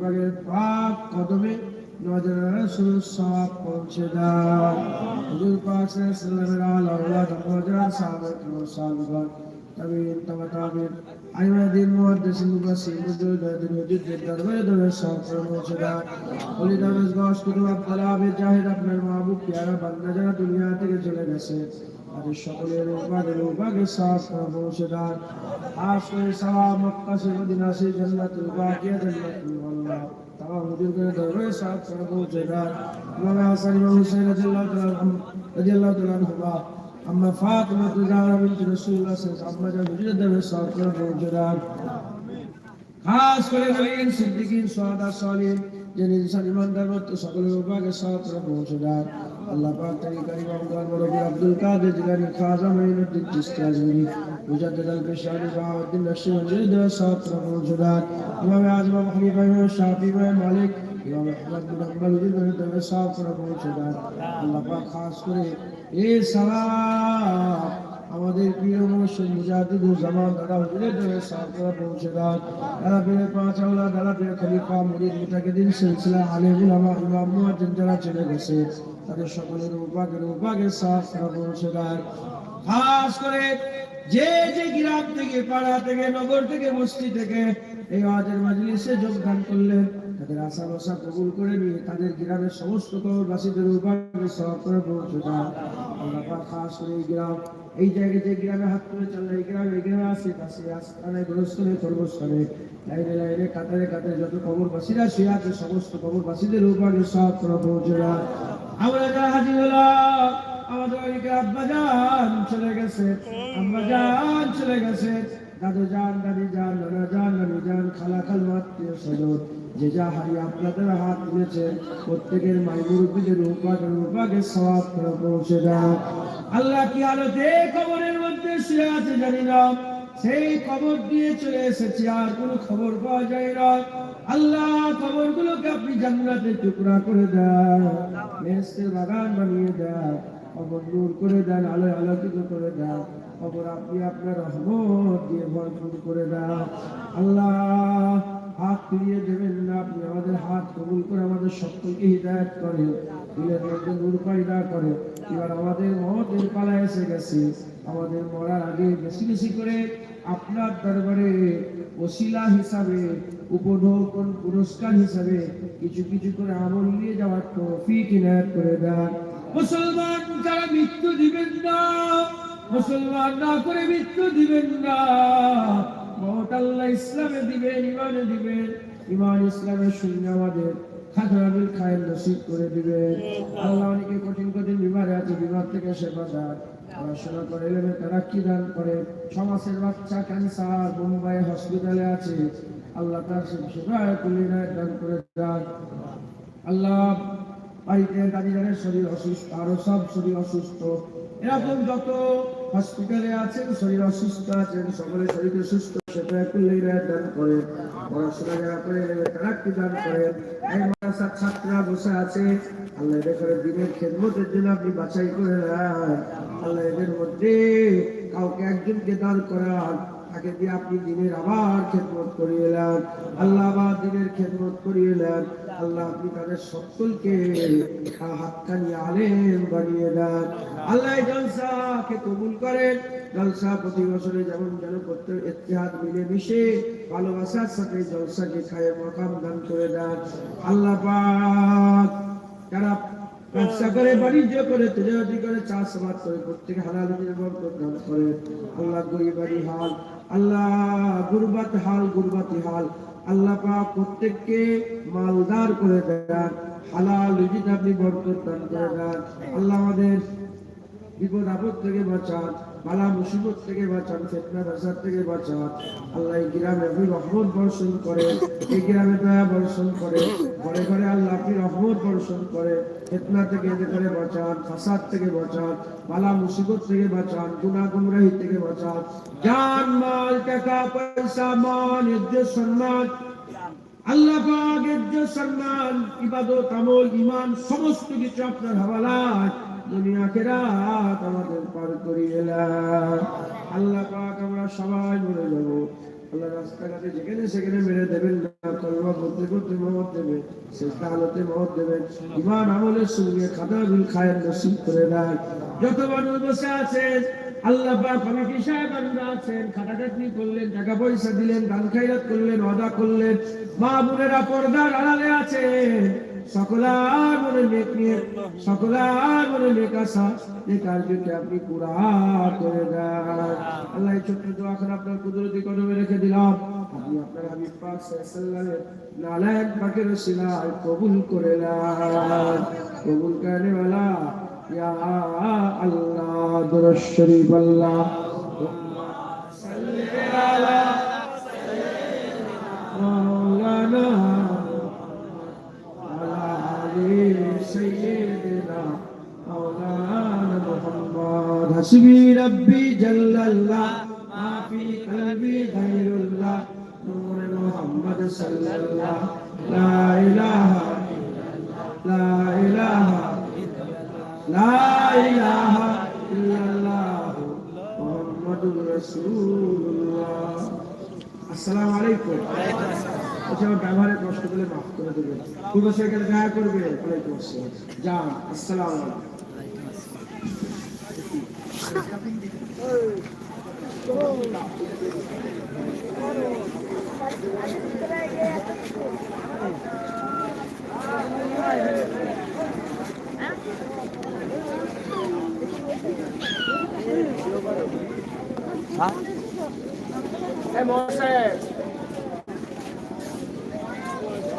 পাকের পাক কদমে সব পৌঁছে দাও। হুজুর পাক সাল্লাল্লাহু আলাইহি ওয়া সাল্লাম সাহাবাত ও সাহাবাগণ, তাবিঈন, তাবা তাবিঈন আইমাদিন মুহাদ্দিসিন মুফাসসির মুজাদ্দিদিন মুজাদ্দিদ দরবারে দরবারে সব পৌঁছে দাও। ওলি দরবারে গশ কুতুব থেকে চলে গেছে আর সকলের উপরে উপরে সাফা বংশধার আশ্রয় সালাম মক্কাশে মদিনা, সে জান্নাতুল বাকিয়া, জান্নাতুল আল্লাহ তাম বুজুর্গের দরবারে সাফা বংশধার মাওলানা হাসান ইমাম হুসাইন রাদিয়াল্লাহু তাআলা রাদিয়াল্লাহু তাআলা আনহুমা। আম্মা ফাতিমা তুজারা বিনতি রাসূলুল্লাহ সাল্লাল্লাহু আলাইহি ওয়াসাল্লাম বুজুর্গের দরবারে সাফা বংশধার খাস করে বলেন সিদ্দিকিন সাদা সালিম যে ইনসান ইমানদার মত সকলের উপরে সাফা বংশধার আল্লাহ পাক তারি কারিম আমদার বরবর আব্দুল কাদের জিলানি খাজা মাইনুদ্দিন চিশতি আজমিরি মুজাদ্দিদ আল পেশানি বাহাউদ্দিন নকশবন্দি দেওয়া সাত রকম জুদাত ইমাম আজম খলিফা ইমাম শাফি ইমাম মালিক, ইমাম আহমদ বিন হুজুর করে দেওয়া সাত রকম জুদাত আল্লাহ পাক খাস করে এই সালাম আমাদের প্রিয় দাদা হুজুরের পৌঁছে পাঁচ আওলা দাদা খলিফা ইমাম যারা চলে গেছে, তাদের সকলের উপাকের উপাকের সাহায্য পৌঁছে খাস করে যে যে গ্রাম থেকে, পাড়া থেকে, নগর থেকে বস্তি থেকে এই আজের মাজলিসে যোগদান করলেন, তাদের আশা বাসা কবুল করে নিয়ে তাদের গ্রামের সমস্ত কবরবাসীদের উপাকে সব করে পৌঁছে আল্লাহ পাক খাস করে এই গ্রাম এই জায়গায় যে গ্রামে হাত তুলে চলে, এই গ্রামে এই গ্রামে আসে পাশে আস্থানে গোরস্থানে সর্বস্থানে লাইনে লাইনে কাতারে কাতারে যত কবরবাসীরা শুয়ে আছে, সমস্ত কবরবাসীদের উপরে সব করে পৌঁছে আমরা যারা হাজির হলাম, আমাদের ওইদিকে আব্বা চলে গেছে, আব্বা চলে গেছে। দাদু জান দাদি জান নানা জান নানি জান খালা খালু আত্মীয় স্বজন যে যা হারিয়ে আপনাদের হাত তুলেছে, প্রত্যেকের মাই মুরব্বীদের উপাকে উপাকে সব পৌঁছে দাও আল্লাহ কি আলোতে কবরের মধ্যে শুয়ে আছে জানি না। সেই কবর দিয়ে চলে এসেছি, আর কোনো খবর পাওয়া যায় না। আল্লাহ, কবরগুলোকে আপনি জান্নাতে টুকরা করে দেন। মেসের বাগান বানিয়ে দেন। কবর নূর করে দেন, আলোয় আলোকিত করে দেন। কবর আপনি আপনার রহমত দিয়ে ভরপুর করে দেন। আল্লাহ, হাত ফিরিয়ে দেবেন না, আপনি আমাদের হাত কবুল করে আমাদের সকলকে হিদায়ত করেন দিলের মধ্যে নূর পয়দা করে। এবার আমাদের মহতের পালা এসে গেছে। আমাদের মরার আগে বেশি বেশি করে আপনার দরবারে ওসিলা হিসাবে, উপঢৌকন পুরস্কার হিসাবে কিছু কিছু করে আমল নিয়ে যাওয়ার তৌফিক ইনায়াত করে দেন। মুসলমান যারা মৃত্যু দিবেন না, মুসলমান না করে মৃত্যু দিবেন না। আল্লাহ ইসলামে দিবেন ইমানে দিবেন। ইমান ইসলামের শূন্য আমাদের থেকে সেবা করে দান মাসের বাচ্চা হসপিটালে আছে। আল্লাহ দান করে আল্লাহ বাড়িতে দাদিদারের শরীর অসুস্থ, আরও সব শরীর অসুস্থ। এরকম যত হসপিটালে আছেন, শরীর অসুস্থ আছেন সকলের শরীরে সুস্থ সেটা একটু দান করে পড়াশোনা যারা করে তারা একটু দান করে এই বসে আছে, আল্লাহ এদের দিনের খেদমতের জন্য আপনি বাছাই করে আল্লাহ এদের মধ্যে কাউকে একজনকে দান করার তাকে দিয়ে আপনি দিনের আবার খেদমত করিয়ে এলেন আল্লাহ আবার দিনের খেদমত করিয়ে এলেন আল্লাহ আপনি তাদের সকলকে হাতখানি বানিয়ে দেন। আল্লাহ জলসাকে কবুল করেন। জলসা প্রতি বছরে যেমন যেন করতে ইতিহাদ মিলে মিশে ভালোবাসার সাথে জলসাকে খায় মকাম দান করে দেন। আল্লাহ পাক ব্যবসা বাণিজ্য করে তেজাবাজি করে চাষাবাদ করে হালাল করে। আল্লাহ হাল, আল্লাহ গুরবাত হাল, গুরবাতি হাল। আল্লাহ প্রত্যেককে মালদার করে দেন, হালাল রুজিতে আপনি বরকত দান করে দেন। আল্লাহ আমাদের বিপদ আপদ থেকে বাঁচান। বালা মুসিবত থেকে বাঁচান, ফেতনা বাজার থেকে বাঁচান। আল্লাহ এই গ্রামে আপনি রহমত বর্ষণ করে, এই গ্রামে দয়া বর্ষণ করে। ঘরে ঘরে আল্লাহ আপনি রহমত বর্ষণ করে, ফেতনা থেকে করে বাঁচান, ফাসাদ থেকে বাঁচান বালা মুসিবত থেকে বাঁচান গুনা গুমরাহি থেকে বাঁচান। জান, মাল, টাকা, পয়সা, মান, ইজ্জত, সম্মান, আল্লাহ পাক ইজ্জত, সম্মান, ইবাদত, আমল, ঈমান, সমস্ত কিছু আপনার হাওয়ালায় দুনিয়া খেরাত আমাদের পার করিয়ে আল্লাহ পাক আমরা সবাই মরে যাব আল্লাহ রাস্তাঘাটে যেখানে সেখানে মেরে দেবেন না করতে করতে মহৎ দেবে, শেষটা আলোতে মহৎ দেবে। ইমান আমলের সঙ্গে বিল খায়ের নসিব করে যত মানুষ বসে আছেন আল্লাহ পাক কমিটি সাহেবানরা আছেন খাটাখাটনি করলেন, টাকা পয়সা দিলেন গান খাইরাত করলেন অদা করলেন। মা বোনেরা পর্দার আড়ালে আছেন সকলার মনে নেক সকলার মনে নেক আসা কার্যকে আপনি পুরা করে দেন। আল্লাহ এই ছোট্ট দোয়া আপনার কুদরতি কদমে রেখে দিলাম। আপনি আপনার হাবিব পাক সাল্লাল্লাহু নালায়েক পাকের ওসিলায় কবুল করে নেন। কবুল করনে वाला ইয়া আল্লাহ দুরুদ শরীফ আল্লাহ। हसबी रब्बी जल्लल्लाह माफ़ी कल्बी गैरुल्लाह नूर मोहम्मद सल्लल्लाह ला इलाहा ला इलाहा ला इलाहा इल्लल्लाह मोहम्मदुर रसूलुल्लाह আসসালামু আলাইকুম আচ্ছা ব্যবহারের প্রশ্নগুলো মাফ করে দেবেন পূর্ব সরকার দেখা করবে ওয়ালাইকুম আসসালাম যা আসসালামু আলাইকুম 啊！哎，没事。